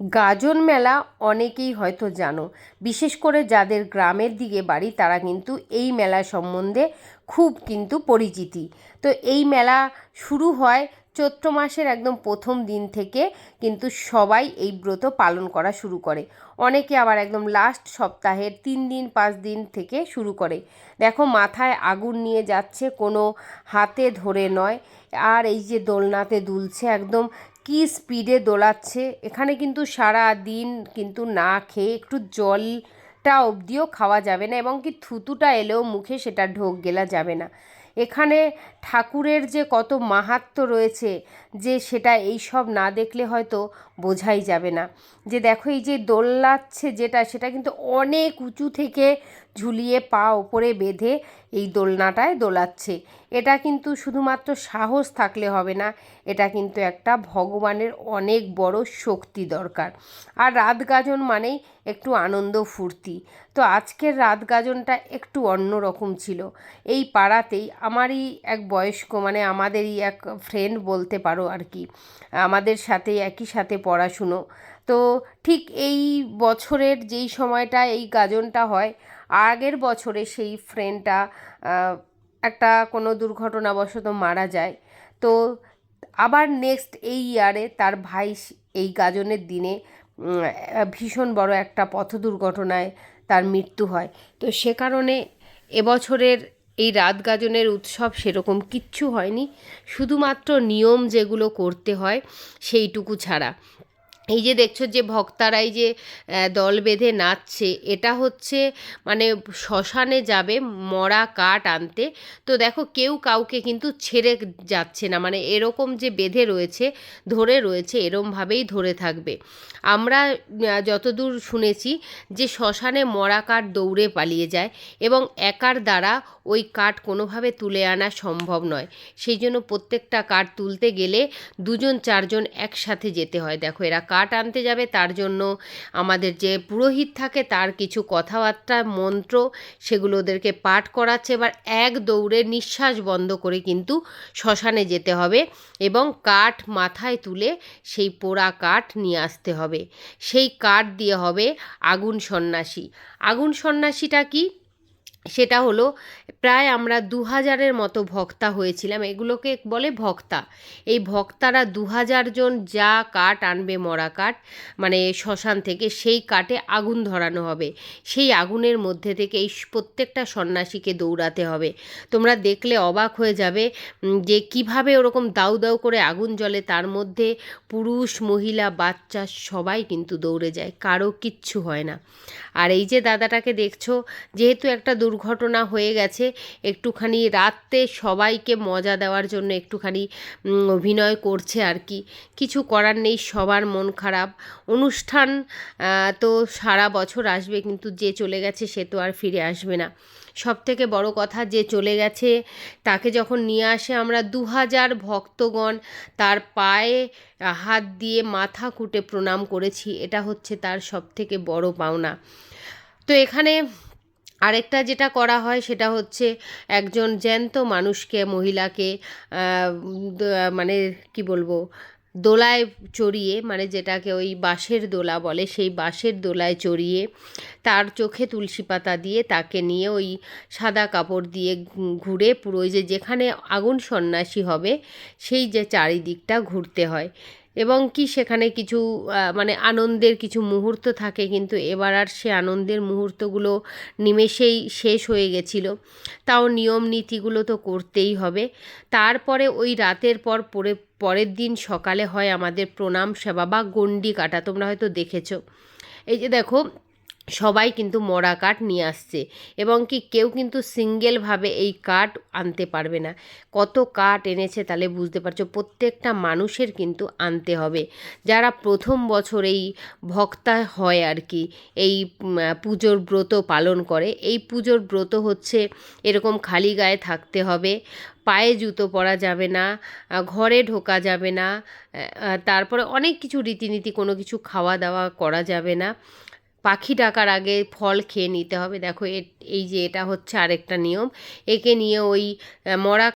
গাজন মেলা অনেকেই হয়তো জানো। বিশেষ করে যাদের গ্রামের দিকে বাড়ি, তারা কিন্তু এই মেলা সম্বন্ধে খুব কিন্তু পরিচিতি। তো এই মেলা শুরু হয় চৈত্র মাসের একদম প্রথম দিন থেকে কিন্তু সবাই এই ব্রত পালন করা শুরু করে। অনেকে আবার একদম লাস্ট সপ্তাহের তিন দিন, পাঁচ দিন থেকে শুরু করে। দেখো, মাথায় আগুন নিয়ে যাচ্ছে, কোনো হাতে ধরে নয়। আর এই যে দোলনাতে দুলছে, একদম কি স্পিডে দোলাচ্ছে। এখানে কিন্তু সারা দিন কিন্তু না খেয়ে একটু জলটা অবধিও খাওয়া যাবে না এবং কি থুতুটা এলেও মুখে সেটা ঢোক গেলা যাবে না। এখানে ঠাকুরের যে কত মাহাত্ম রয়েছে যে সেটা এইসব না দেখলে হয়তো বোঝাই যাবে না। যে দেখো এই যে দোলাচ্ছে যেটা, সেটা কিন্তু অনেক উঁচু থেকে ঝুলিয়ে পা ওপরে বেঁধে এই দোলনাটায় দোলাচ্ছে। এটা কিন্তু শুধুমাত্র সাহস থাকলে হবে না, এটা কিন্তু একটা ভগবানের অনেক বড় শক্তি দরকার। আর রাত গাজন মানেই একটু আনন্দ ফুর্তি। তো আজকের রাত গাজনটা একটু অন্য রকম ছিল। এই পাড়াতেই আমারই এক বয়স্ক মানে আমাদেরই এক ফ্রেন্ড বলতে পারো আর কি, আমাদের সাথে একই সাথে পড়াশুনো। তো ঠিক এই বছরের যেই সময়টা, এই গাজনটা হয়, আগের বছরে সেই ফ্রেন্ডটা একটা কোনো দুর্ঘটনাবশত মারা যায়। তো আবার নেক্সট এই ইয়ারে তার ভাই এই গাজনের দিনে ভীষণ বড় একটা পথ দুর্ঘটনায় তার মৃত্যু হয়। তো সে কারণে এবছরের এই রাত গাজনের উৎসব সেরকম কিচ্ছু হয়নি। শুধুমাত্র নিয়ম যেগুলো করতে হয় সেইটুকু ছাড়া। এই যে দেখছ যে ভক্তারাই যে দল বেঁধে নাচছে, এটা হচ্ছে মানে শ্মশানে যাবে মরা কাঠ আনতে। তো দেখো কেউ কাউকে কিন্তু ছেড়ে যাচ্ছে না মানে এরকম যে বেঁধে রয়েছে, ধরে রয়েছে, এরমভাবেই ধরে থাকবে। আমরা যতদূর শুনেছি যে শ্মশানে মরা কাঠ দৌড়ে পালিয়ে যায় এবং একার দ্বারা ওই কাঠ কোনোভাবে তুলে আনা সম্ভব নয়। সেই জন্য প্রত্যেকটা কাঠ তুলতে গেলে দুজন, চারজন একসাথে যেতে হয়। দেখো এরা কাঠ আনতে যাবে, তার জন্য আমাদের যে পুরোহিত থাকে তার কিছু কথাবার্তা, মন্ত্র সেগুলো ওদেরকে পাঠ করাচ্ছে। এবার এক দৌড়ে নিঃশ্বাস বন্ধ করে কিন্তু শ্মশানে যেতে হবে এবং কাঠ মাথায় তুলে সেই পোড়া কাঠ নিয়ে আসতে হবে। সেই কাঠ দিয়ে হবে আগুন সন্ন্যাসী। আগুন সন্ন্যাসীটা কি? সেটা হলো প্রায় আমরা দু হাজারের মতো ভক্তা হয়েছিলাম। এগুলোকে বলে ভক্তা। এই ভক্তারা দু হাজার জন যা কাঠ আনবে মরা কাঠ মানে শ্মশান থেকে সেই কাঠে আগুন ধরানো হবে। সেই আগুনের মধ্যে থেকে এই প্রত্যেকটা সন্ন্যাসীকে দৌড়াতে হবে। তোমরা দেখলে অবাক হয়ে যাবে যে কীভাবে ওরকম দাউ দাউ করে আগুন জ্বলে। তার মধ্যে পুরুষ, মহিলা, বাচ্চা সবাই কিন্তু দৌড়ে যায়। কারও কিচ্ছু হয় না। আর এই যে দাদাটাকে দেখছ, যেহেতু একটা দুর্ঘটনা হয়ে গেছে। একটুখানি রাত্রে সবাইকে মজা দেওয়ার জন্য একটুখানি অভিনয় করছে আর কি। কিছু করার নেই, সবার মন খারাপ। অনুষ্ঠান তো সারা বছর আসবে, কিন্তু যে চলে গেছে সে তো আর ফিরে আসবে না। সব থেকে বড় কথা, যে চলে গেছে, তাকে যখন নিয়ে আসে আমরা দু হাজার ভক্তগণ, তার পায়ে হাত দিয়ে মাথা কুটে প্রণাম করেছি। এটা হচ্ছে তার সব থেকে বড় পাওনা। তো এখানে আরেকটা যেটা করা হয় সেটা হচ্ছে একজন জ্যান্ত মানুষকে, মহিলাকে মানে কি বলব, দোলায় চড়িয়ে মানে যেটাকে ওই বাঁশের দোলা বলে, সেই বাঁশের দোলায় চড়িয়ে তার চোখে তুলসী পাতা দিয়ে তাকে নিয়ে ওই সাদা কাপড় দিয়ে ঘুরে পুরো যে যেখানে আগুন সন্ন্যাসী হবে, সেই যে চারিদিকটা ঘুরতে হয়। এবং কি সেখানে কিছু মানে আনন্দের কিছু মুহূর্ত থাকে, কিন্তু এবার আর সে আনন্দের মুহূর্তগুলো নিমেষেই শেষ হয়ে গেছিল। তাও নিয়ম নীতিগুলো তো করতেই হবে। তারপরে ওই রাতের পর পরে, পরের দিন সকালে হয় আমাদের প্রণাম সেবা বা গণ্ডি কাটা, তোমরা হয়তো দেখেছ। এই যে দেখো সবাই কিন্তু মরা কাঠ নিয়ে আসছে এবং কি কেউ কিন্তু সিঙ্গেলভাবে এই কাঠ আনতে পারবে না। কত কাঠ এনেছে তাহলে বুঝতে পারছ? প্রত্যেকটা মানুষের কিন্তু আনতে হবে। যারা প্রথম বছর এই ভক্তা হয় আর কি, এই পুজোর ব্রত পালন করে, এই পুজোর ব্রত হচ্ছে এরকম খালি গায়ে থাকতে হবে, পায়ে জুতো পরা যাবে না ঘরে ঢোকা যাবে না তারপরে অনেক কিছু রীতিনীতি, কোনো কিছু খাওয়া দাওয়া করা যাবে না। পাখি ডাকার আগে ফল খেয়ে নিতে হবে। দেখো এই যে এটা হচ্ছে আরেকটা নিয়ম। একে নিয়ে ওই মরা